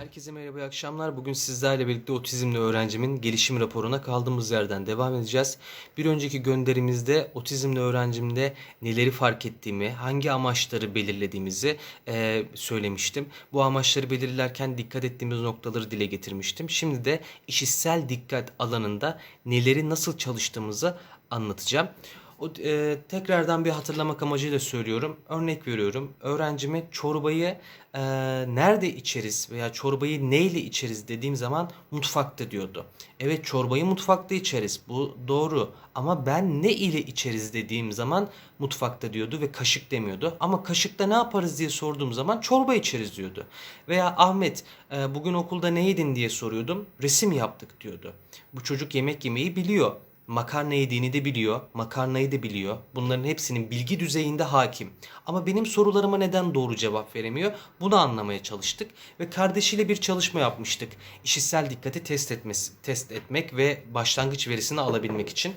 Herkese merhaba, iyi akşamlar. Bugün sizlerle birlikte otizmli öğrencimin gelişim raporuna kaldığımız yerden devam edeceğiz. Bir önceki gönderimizde otizmli öğrencimde neleri fark ettiğimi, hangi amaçları belirlediğimizi eee, söylemiştim. Bu amaçları belirlerken dikkat ettiğimiz noktaları dile getirmiştim. Şimdi de işitsel dikkat alanında neleri nasıl çalıştığımızı anlatacağım. O, e, tekrardan bir hatırlamak amacıyla söylüyorum. Örnek veriyorum. Öğrencime çorbayı e, nerede içeriz veya çorbayı neyle içeriz dediğim zaman mutfakta diyordu. Evet çorbayı mutfakta içeriz. Bu doğru. Ama ben ne ile içeriz dediğim zaman mutfakta diyordu ve kaşık demiyordu. Ama kaşıkta ne yaparız diye sorduğum zaman çorba içeriz diyordu. Veya Ahmet e, bugün okulda ne yedin diye soruyordum. Resim yaptık diyordu. Bu çocuk yemek yemeyi biliyor makarna yediğini de biliyor, makarnayı da biliyor. Bunların hepsinin bilgi düzeyinde hakim. Ama benim sorularıma neden doğru cevap veremiyor? Bunu anlamaya çalıştık ve kardeşiyle bir çalışma yapmıştık. İşitsel dikkati test etmesi, test etmek ve başlangıç verisini alabilmek için.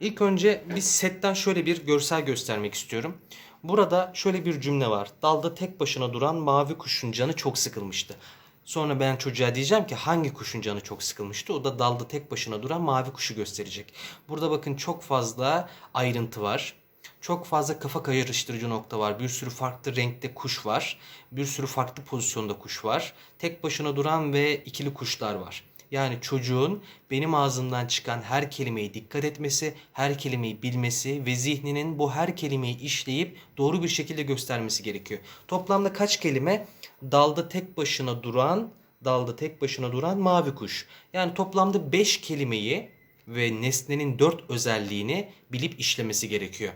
İlk önce bir setten şöyle bir görsel göstermek istiyorum. Burada şöyle bir cümle var. Dalda tek başına duran mavi kuşun canı çok sıkılmıştı. Sonra ben çocuğa diyeceğim ki hangi kuşun canı çok sıkılmıştı? O da dalda tek başına duran mavi kuşu gösterecek. Burada bakın çok fazla ayrıntı var. Çok fazla kafa karıştırıcı nokta var. Bir sürü farklı renkte kuş var. Bir sürü farklı pozisyonda kuş var. Tek başına duran ve ikili kuşlar var. Yani çocuğun benim ağzımdan çıkan her kelimeye dikkat etmesi, her kelimeyi bilmesi ve zihninin bu her kelimeyi işleyip doğru bir şekilde göstermesi gerekiyor. Toplamda kaç kelime? Dalda tek başına duran, dalda tek başına duran mavi kuş. Yani toplamda 5 kelimeyi ve nesnenin 4 özelliğini bilip işlemesi gerekiyor.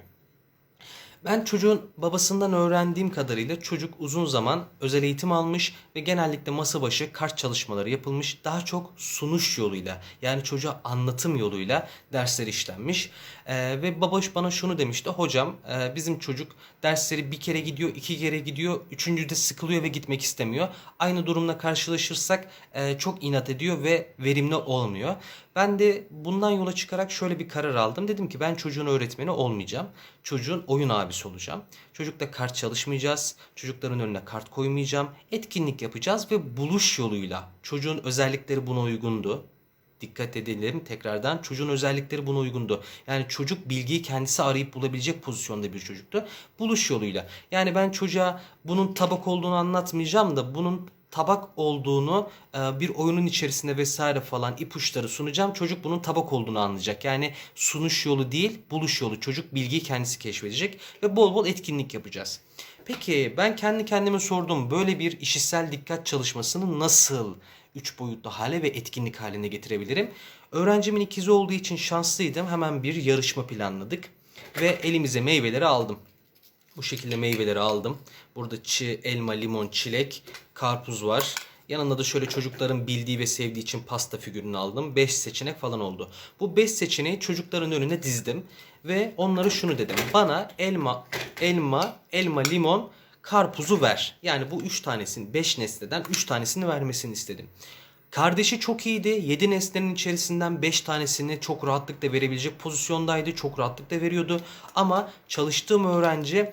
Ben çocuğun babasından öğrendiğim kadarıyla çocuk uzun zaman özel eğitim almış ve genellikle masa başı kart çalışmaları yapılmış. Daha çok sunuş yoluyla yani çocuğa anlatım yoluyla dersler işlenmiş. Ee, ve baba bana şunu demişti. Hocam e, bizim çocuk dersleri bir kere gidiyor, iki kere gidiyor, üçüncüde sıkılıyor ve gitmek istemiyor. Aynı durumla karşılaşırsak e, çok inat ediyor ve verimli olmuyor. Ben de bundan yola çıkarak şöyle bir karar aldım. Dedim ki ben çocuğun öğretmeni olmayacağım. Çocuğun oyun abisi olacağım. Çocukla kart çalışmayacağız. Çocukların önüne kart koymayacağım. Etkinlik yapacağız ve buluş yoluyla. Çocuğun özellikleri buna uygundu. Dikkat edelim tekrardan çocuğun özellikleri buna uygundu. Yani çocuk bilgiyi kendisi arayıp bulabilecek pozisyonda bir çocuktu. Buluş yoluyla. Yani ben çocuğa bunun tabak olduğunu anlatmayacağım da bunun tabak olduğunu e, bir oyunun içerisinde vesaire falan ipuçları sunacağım. Çocuk bunun tabak olduğunu anlayacak. Yani sunuş yolu değil, buluş yolu. Çocuk bilgiyi kendisi keşfedecek ve bol bol etkinlik yapacağız. Peki ben kendi kendime sordum. Böyle bir işitsel dikkat çalışmasını nasıl üç boyutlu hale ve etkinlik haline getirebilirim? Öğrencimin ikizi olduğu için şanslıydım. Hemen bir yarışma planladık ve elimize meyveleri aldım. Bu şekilde meyveleri aldım. Burada çi, elma, limon, çilek, karpuz var. Yanında da şöyle çocukların bildiği ve sevdiği için pasta figürünü aldım. 5 seçenek falan oldu. Bu 5 seçeneği çocukların önüne dizdim. Ve onlara şunu dedim. Bana elma, elma, elma, limon, karpuzu ver. Yani bu 3 tanesini, 5 nesneden 3 tanesini vermesini istedim. Kardeşi çok iyiydi. 7 nesnenin içerisinden 5 tanesini çok rahatlıkla verebilecek pozisyondaydı. Çok rahatlıkla veriyordu. Ama çalıştığım öğrenci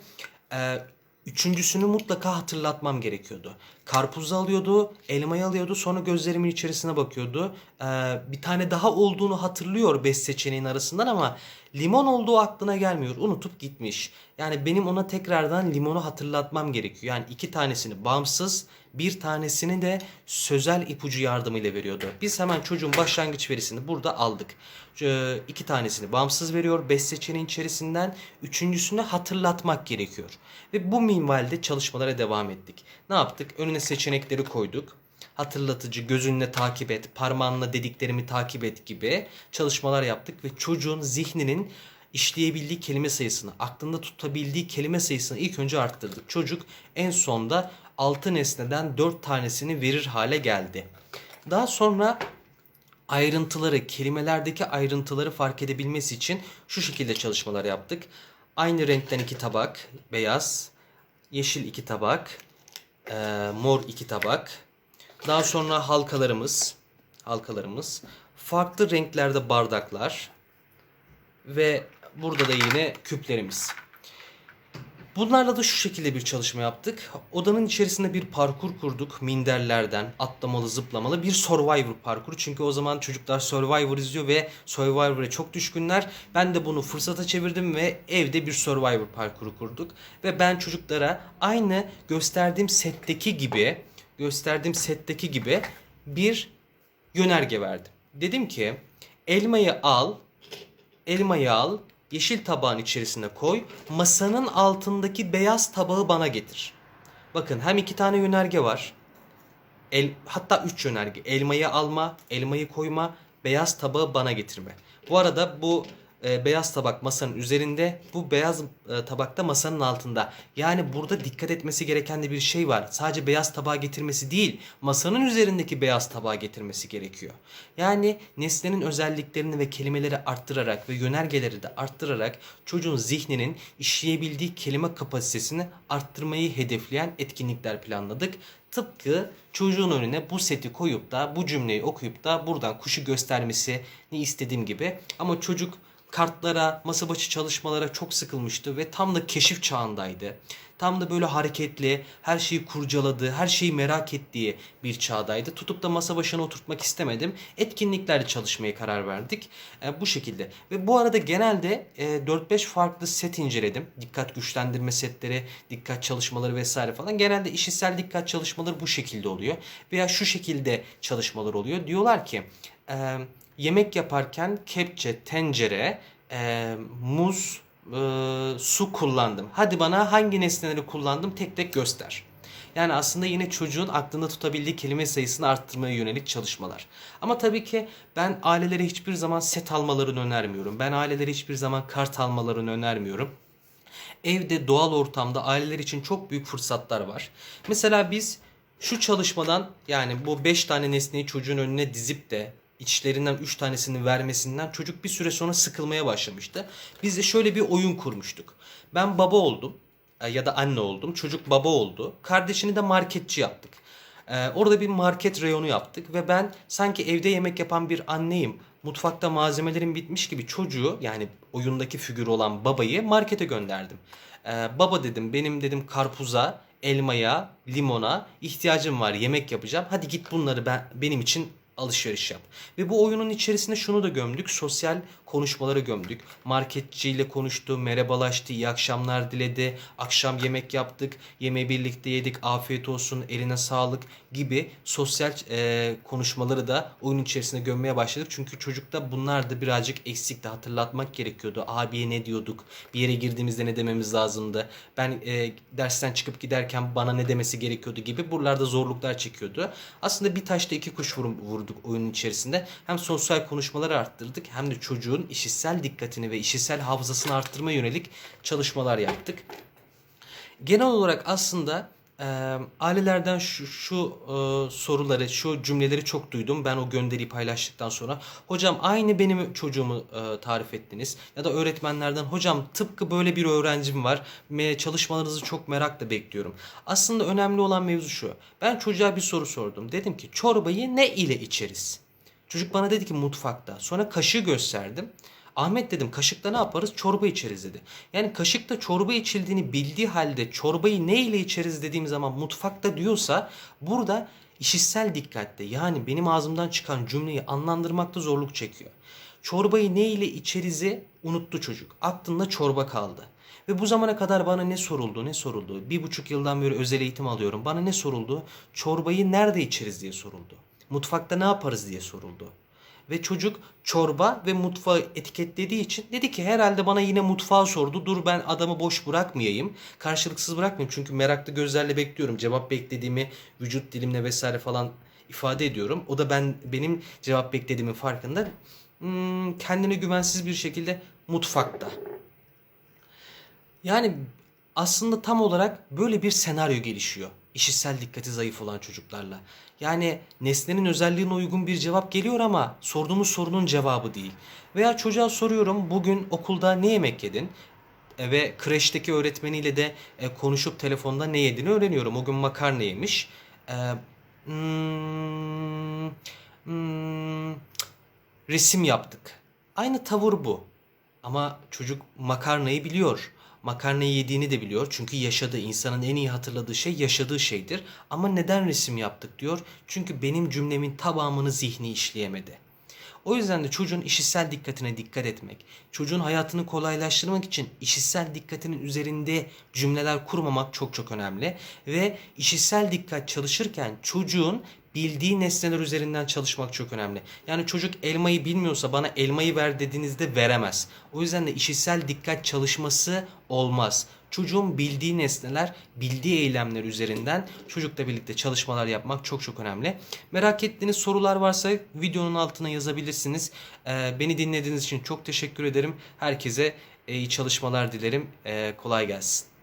e, üçüncüsünü mutlaka hatırlatmam gerekiyordu. Karpuzu alıyordu, elmayı alıyordu, sonra gözlerimin içerisine bakıyordu. E, bir tane daha olduğunu hatırlıyor 5 seçeneğin arasından ama limon olduğu aklına gelmiyor. Unutup gitmiş. Yani benim ona tekrardan limonu hatırlatmam gerekiyor. Yani iki tanesini bağımsız, bir tanesini de sözel ipucu yardımıyla veriyordu. Biz hemen çocuğun başlangıç verisini burada aldık. Ee, iki tanesini bağımsız veriyor. Beş seçeneğin içerisinden üçüncüsünü hatırlatmak gerekiyor. Ve bu minvalde çalışmalara devam ettik. Ne yaptık? Önüne seçenekleri koyduk hatırlatıcı, gözünle takip et, parmağınla dediklerimi takip et gibi çalışmalar yaptık ve çocuğun zihninin işleyebildiği kelime sayısını, aklında tutabildiği kelime sayısını ilk önce arttırdık. Çocuk en sonda 6 nesneden 4 tanesini verir hale geldi. Daha sonra ayrıntıları, kelimelerdeki ayrıntıları fark edebilmesi için şu şekilde çalışmalar yaptık. Aynı renkten iki tabak, beyaz, yeşil iki tabak, eee, mor iki tabak. Daha sonra halkalarımız, halkalarımız, farklı renklerde bardaklar ve burada da yine küplerimiz. Bunlarla da şu şekilde bir çalışma yaptık. Odanın içerisinde bir parkur kurduk. Minderlerden atlamalı, zıplamalı bir Survivor parkuru. Çünkü o zaman çocuklar Survivor izliyor ve Survivor'a çok düşkünler. Ben de bunu fırsata çevirdim ve evde bir Survivor parkuru kurduk. Ve ben çocuklara aynı gösterdiğim setteki gibi, gösterdiğim setteki gibi bir yönerge verdim. Dedim ki elmayı al, elmayı al, yeşil tabağın içerisine koy, masanın altındaki beyaz tabağı bana getir. Bakın hem iki tane yönerge var. El, hatta üç yönerge. Elmayı alma, elmayı koyma, beyaz tabağı bana getirme. Bu arada bu e, beyaz tabak masanın üzerinde, bu beyaz e, tabak da masanın altında. Yani burada dikkat etmesi gereken de bir şey var. Sadece beyaz tabağı getirmesi değil, masanın üzerindeki beyaz tabağı getirmesi gerekiyor. Yani nesnenin özelliklerini ve kelimeleri arttırarak ve yönergeleri de arttırarak çocuğun zihninin işleyebildiği kelime kapasitesini arttırmayı hedefleyen etkinlikler planladık. Tıpkı çocuğun önüne bu seti koyup da bu cümleyi okuyup da buradan kuşu göstermesini istediğim gibi. Ama çocuk kartlara, masa başı çalışmalara çok sıkılmıştı ve tam da keşif çağındaydı. Tam da böyle hareketli, her şeyi kurcaladığı, her şeyi merak ettiği bir çağdaydı. Tutup da masa başına oturtmak istemedim. Etkinliklerle çalışmaya karar verdik. E, bu şekilde. Ve bu arada genelde e, 4-5 farklı set inceledim. Dikkat güçlendirme setleri, dikkat çalışmaları vesaire falan. Genelde işitsel dikkat çalışmaları bu şekilde oluyor. Veya şu şekilde çalışmalar oluyor. Diyorlar ki e, yemek yaparken kepçe, tencere, e, muz, e, su kullandım. Hadi bana hangi nesneleri kullandım tek tek göster. Yani aslında yine çocuğun aklında tutabildiği kelime sayısını arttırmaya yönelik çalışmalar. Ama tabii ki ben ailelere hiçbir zaman set almalarını önermiyorum. Ben ailelere hiçbir zaman kart almalarını önermiyorum. Evde doğal ortamda aileler için çok büyük fırsatlar var. Mesela biz şu çalışmadan yani bu 5 tane nesneyi çocuğun önüne dizip de içlerinden 3 tanesini vermesinden çocuk bir süre sonra sıkılmaya başlamıştı. Biz de şöyle bir oyun kurmuştuk. Ben baba oldum e, ya da anne oldum. Çocuk baba oldu. Kardeşini de marketçi yaptık. Ee, orada bir market reyonu yaptık ve ben sanki evde yemek yapan bir anneyim. Mutfakta malzemelerim bitmiş gibi çocuğu yani oyundaki figür olan babayı markete gönderdim. Ee, baba dedim benim dedim karpuza, elmaya, limona ihtiyacım var yemek yapacağım. Hadi git bunları ben benim için alışveriş yap. Ve bu oyunun içerisinde şunu da gömdük. Sosyal konuşmaları gömdük. Marketçiyle konuştu, merhabalaştı, iyi akşamlar diledi. Akşam yemek yaptık, yemeği birlikte yedik, afiyet olsun, eline sağlık gibi sosyal e, konuşmaları da oyun içerisinde gömmeye başladık. Çünkü çocukta bunlar da birazcık eksikti. Hatırlatmak gerekiyordu. Abiye ne diyorduk? Bir yere girdiğimizde ne dememiz lazımdı? Ben e, dersten çıkıp giderken bana ne demesi gerekiyordu gibi buralarda zorluklar çekiyordu. Aslında bir taşta iki kuş vurum- vurduk oyunun içerisinde. Hem sosyal konuşmaları arttırdık hem de çocuğun işitsel dikkatini ve işitsel hafızasını arttırma yönelik çalışmalar yaptık. Genel olarak aslında e, ailelerden şu, şu e, soruları, şu cümleleri çok duydum. Ben o gönderiyi paylaştıktan sonra. Hocam aynı benim çocuğumu e, tarif ettiniz. Ya da öğretmenlerden hocam tıpkı böyle bir öğrencim var. Me, çalışmalarınızı çok merakla bekliyorum. Aslında önemli olan mevzu şu. Ben çocuğa bir soru sordum. Dedim ki çorbayı ne ile içeriz? Çocuk bana dedi ki mutfakta. Sonra kaşığı gösterdim. Ahmet dedim kaşıkta ne yaparız? Çorba içeriz dedi. Yani kaşıkta çorba içildiğini bildiği halde çorbayı ne ile içeriz dediğim zaman mutfakta diyorsa burada işitsel dikkatte yani benim ağzımdan çıkan cümleyi anlandırmakta zorluk çekiyor. Çorbayı ne ile içerizi unuttu çocuk. Aklında çorba kaldı. Ve bu zamana kadar bana ne soruldu ne soruldu. Bir buçuk yıldan beri özel eğitim alıyorum. Bana ne soruldu? Çorbayı nerede içeriz diye soruldu. Mutfakta ne yaparız diye soruldu. Ve çocuk çorba ve mutfağı etiketlediği için dedi ki herhalde bana yine mutfağı sordu. Dur ben adamı boş bırakmayayım. Karşılıksız bırakmayayım. Çünkü meraklı gözlerle bekliyorum. Cevap beklediğimi vücut dilimle vesaire falan ifade ediyorum. O da ben benim cevap beklediğimin farkında. Hmm, kendine güvensiz bir şekilde mutfakta. Yani aslında tam olarak böyle bir senaryo gelişiyor. İşitsel dikkati zayıf olan çocuklarla. Yani nesnenin özelliğine uygun bir cevap geliyor ama sorduğumuz sorunun cevabı değil. Veya çocuğa soruyorum bugün okulda ne yemek yedin? E, Ve kreşteki öğretmeniyle de e, konuşup telefonda ne yediğini öğreniyorum. O gün makarna yemiş. E, hmm, hmm, resim yaptık. Aynı tavır bu. Ama çocuk makarnayı biliyor. Makarnayı yediğini de biliyor. Çünkü yaşadığı, insanın en iyi hatırladığı şey yaşadığı şeydir. Ama neden resim yaptık diyor. Çünkü benim cümlemin tamamını zihni işleyemedi. O yüzden de çocuğun işitsel dikkatine dikkat etmek, çocuğun hayatını kolaylaştırmak için işitsel dikkatinin üzerinde cümleler kurmamak çok çok önemli. Ve işitsel dikkat çalışırken çocuğun bildiği nesneler üzerinden çalışmak çok önemli. Yani çocuk elmayı bilmiyorsa bana elmayı ver dediğinizde veremez. O yüzden de işitsel dikkat çalışması olmaz. Çocuğun bildiği nesneler, bildiği eylemler üzerinden çocukla birlikte çalışmalar yapmak çok çok önemli. Merak ettiğiniz sorular varsa videonun altına yazabilirsiniz. Ee, beni dinlediğiniz için çok teşekkür ederim. Herkese iyi çalışmalar dilerim. Ee, kolay gelsin.